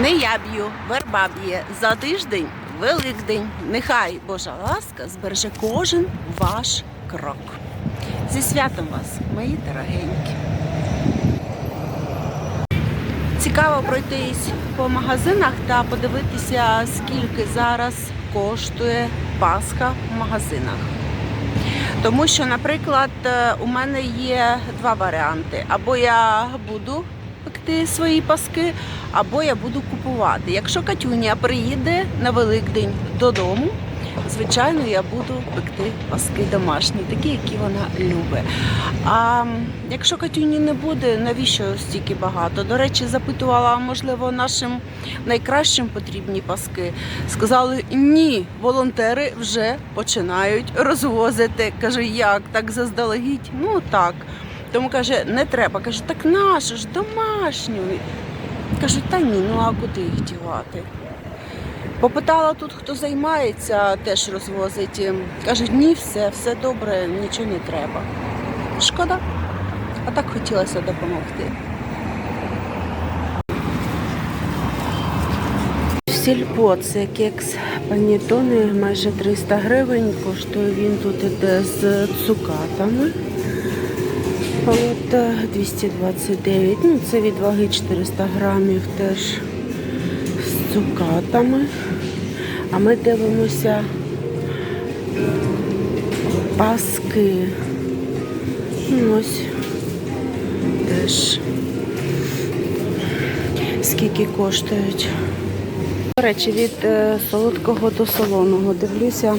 Не я б'ю, верба б'є. За тиждень Великдень. Нехай Божа ласка збереже кожен ваш крок. Зі святом вас, мої дорогенькі. Цікаво пройтись по магазинах та подивитися, скільки зараз коштує Пасха в магазинах. Тому що, наприклад, е, у мене є два варіанти: або я буду пекти свої паски, або я буду купувати. Якщо Катюня приїде на Великдень додому, звичайно, я буду пекти паски домашні, такі, які вона любить. А якщо Катюні не буде, навіщо стільки багато? До речі, запитувала, можливо, нашим найкращим потрібні паски. Сказали, ні, волонтери вже починають розвозити. Каже, як так заздалегідь? Ну так. Тому каже, не треба. Каже, так нашу ж домашню. Кажуть, та ні, ну а куди їх дівати? Попитала тут, хто займається, теж розвозить. Кажуть, ні, все, все добре, нічого не треба. Шкода. А так хотілося допомогти. Сільпо це кекс панітони майже 300 гривень. Коштує він тут іде з цукатами. А От е, 229. Ну, це від ваги 400 грамів теж з цукатами. А ми дивимося паски. Ну, ось теж скільки коштують. До речі, від е, солодкого до солоного дивлюся.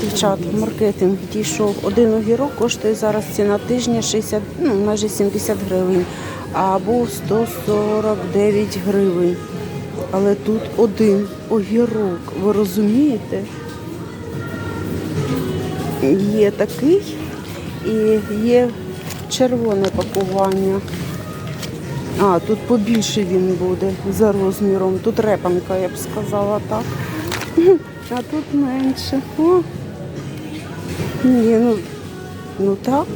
Дівчат, маркетинг дійшов. Один огірок коштує зараз ціна тижня 60, ну майже 70 гривень, а був 149 гривень. Але тут один огірок. Ви розумієте? Є такий і є червоне пакування. А, тут побільше він буде за розміром. Тут репанка, я б сказала так. А тут менше. О. Ні, ну, ну так.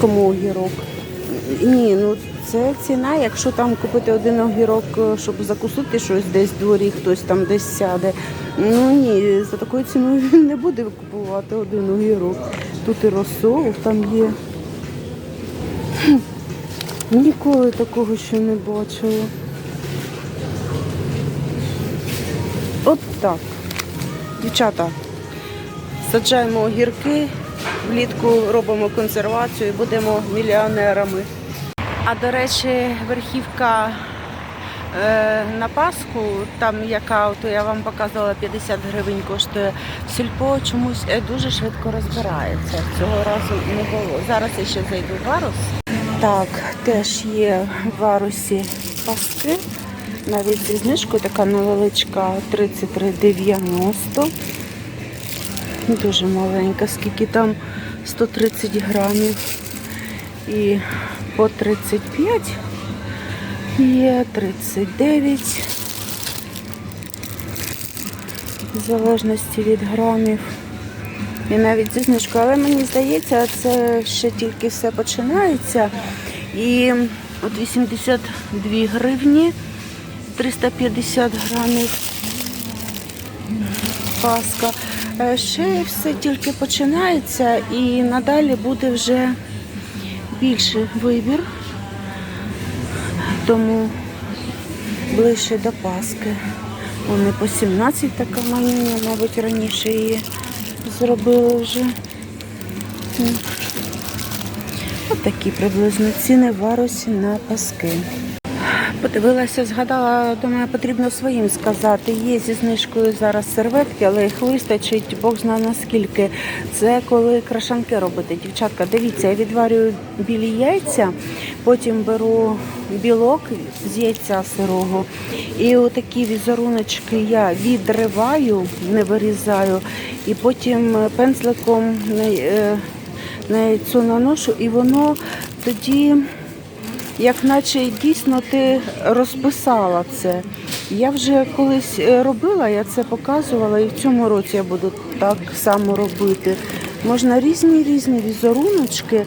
Кому огірок? Ні, ну це ціна, якщо там купити один огірок, е, щоб закусити щось десь в дворі, хтось там десь сяде. Ну ні, за такою ціною він не буде купувати один огірок. Тут і розсол, там є. Ніколи такого ще не бачила. От так. Дівчата, саджаємо огірки, влітку робимо консервацію і будемо мільйонерами. А до речі, верхівка е, на Пасху, там яка то я вам показувала 50 гривень коштує, сільпо чомусь е, дуже швидко розбирається. Цього разу не було. Зараз я ще зайду в варус. Так, теж є в варусі паски. Навіть зі знижкою така невеличка 33,90. Дуже маленька, скільки там 130 грамів. І по 35 є 39. В залежності від грамів. І навіть зі знижкою. Але мені здається, це ще тільки все починається. І от 82 гривні. 350 грамів паска. Е, Ще все тільки починається і надалі буде вже більший вибір, тому ближче до Паски. Вони по 17 така манюня, мабуть, раніше її зробили вже. От такі приблизно ціни в варусі на паски. Подивилася, згадала, думаю, потрібно своїм сказати. Є зі знижкою зараз серветки, але їх вистачить, Бог знає наскільки. Це коли крашанки робити. Дівчатка, дивіться, я відварюю білі яйця, потім беру білок з яйця сирого. І отакі візеруночки я відриваю, не вирізаю, і потім пензликом на, е, яйцо наношу, і воно тоді як наче дійсно ти розписала це. Я вже колись е, робила, я це показувала, і в цьому році я буду так само робити. Можна різні різні візеруночки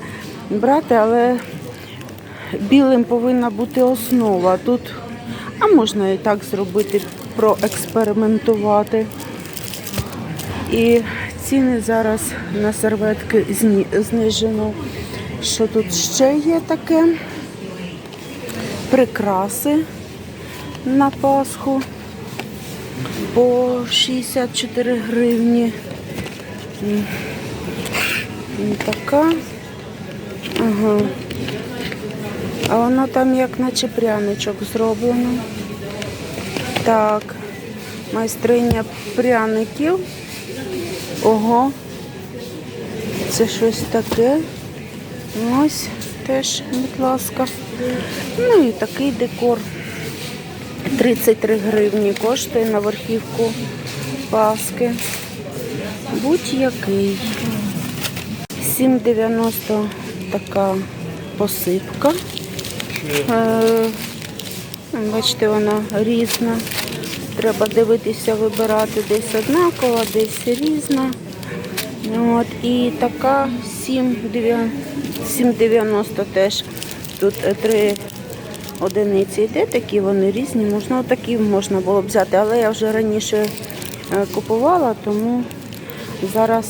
брати, але білим повинна бути основа. Тут, а можна і так зробити, проекспериментувати. І ціни зараз на серветки знижено. Що тут ще є таке? Прикраси на Пасху по 64 гривні. Така. Ага. А воно там як наче пряничок зроблено. Так. Майстриня пряників. Ого. Це щось таке. Ось теж, будь ласка. Ну і такий декор. 33 гривні коштує на верхівку паски. Будь-який. 7,90 така посипка. Е, Бачите, вона різна. Треба дивитися, вибирати десь однакова, десь різна. От, і така 7,90 7,90 теж. Тут е, три одиниці йде, такі вони різні. Можна отакі можна було б взяти, але я вже раніше е, купувала, тому зараз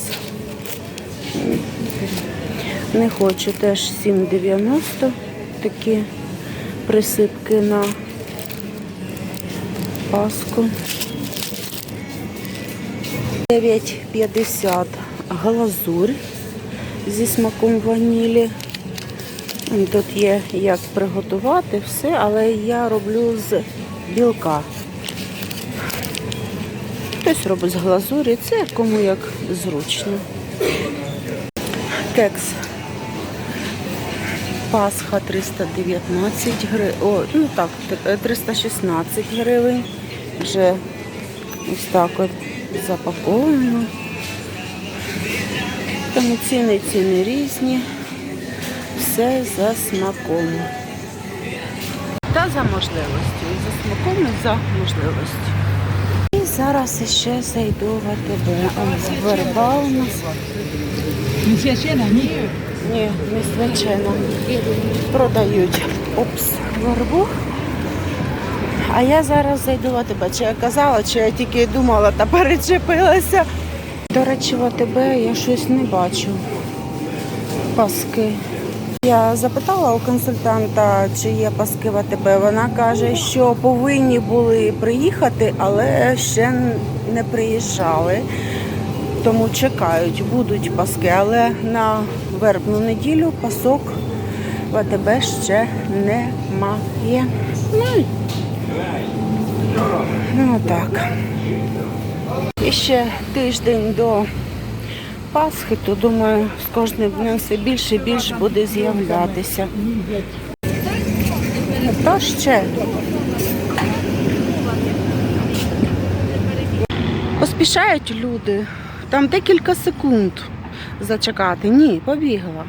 не хочу. Теж 7,90 такі присипки на паску. 9,50 глазурь зі смаком ванілі. Тут є як приготувати все, але я роблю з білка. Хтось робить з глазурі, це кому як зручно. Кекс. Пасха 319 гривень. О, ну так, 316 гривень. Вже ось так от запаковано. Тому ціни ціни різні. Все за смаком. Та за можливостю. І за смаком, і за можливостю. І зараз ще зайду в АТБ. Ось верба у нас. Ні, не свячена. Продають опс вербу. А я зараз зайду в АТБ. Чи я казала, чи я тільки думала та перечепилася. До речі, в АТБ я щось не бачу. Паски. Я запитала у консультанта, чи є паски в АТБ. Вона каже, що повинні були приїхати, але ще не приїжджали. Тому чекають, будуть паски, але на вербну неділю пасок в АТБ ще немає. Ну, так. І ще тиждень до Пасхи, то думаю, з кожним днем все більше і більше буде з'являтися. Та ще. Поспішають люди. Там декілька секунд зачекати. Ні, побігла.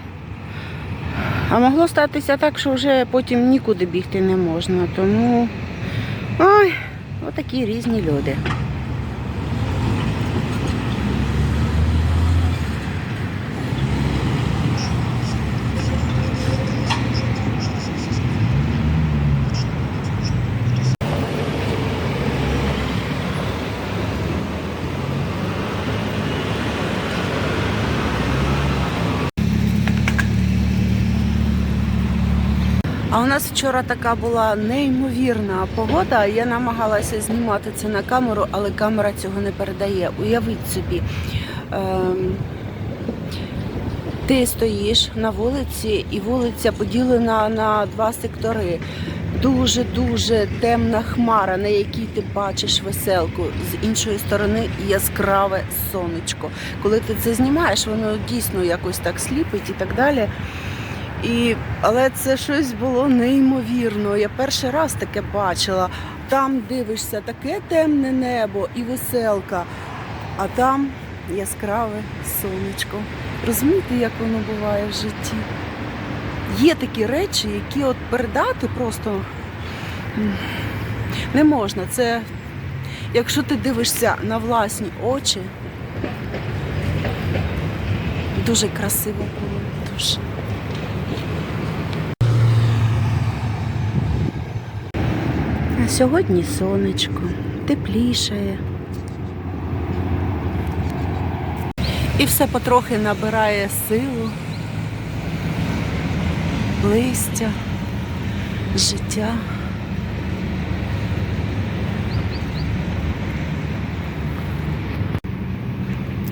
А могло статися так, що вже потім нікуди бігти не можна. Тому ой, отакі різні люди. А у нас вчора така була неймовірна погода. Я намагалася знімати це на камеру, але камера цього не передає. Уявіть собі, ем, ти стоїш на вулиці, і вулиця поділена на два сектори. Дуже-дуже темна хмара, на якій ти бачиш веселку. З іншої сторони яскраве сонечко. Коли ти це знімаєш, воно дійсно якось так сліпить і так далі. І, але це щось було неймовірно. Я перший раз таке бачила. Там дивишся таке темне небо і веселка, а там яскраве сонечко. Розумієте, як воно буває в житті? Є такі речі, які от передати просто не можна. Це якщо ти дивишся на власні очі, дуже красиво було. Дуже. Сьогодні сонечко, теплішає. І все потрохи набирає силу, листя, життя.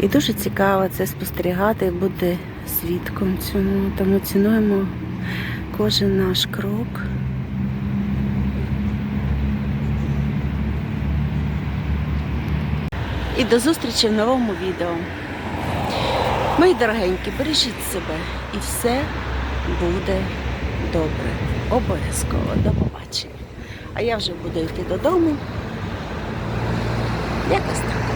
І дуже цікаво це спостерігати і бути свідком цьому. Тому цінуємо кожен наш крок. І до зустрічі в новому відео. Мої дорогенькі, бережіть себе і все буде добре. Обов'язково. До побачення. А я вже буду йти додому. Якось так.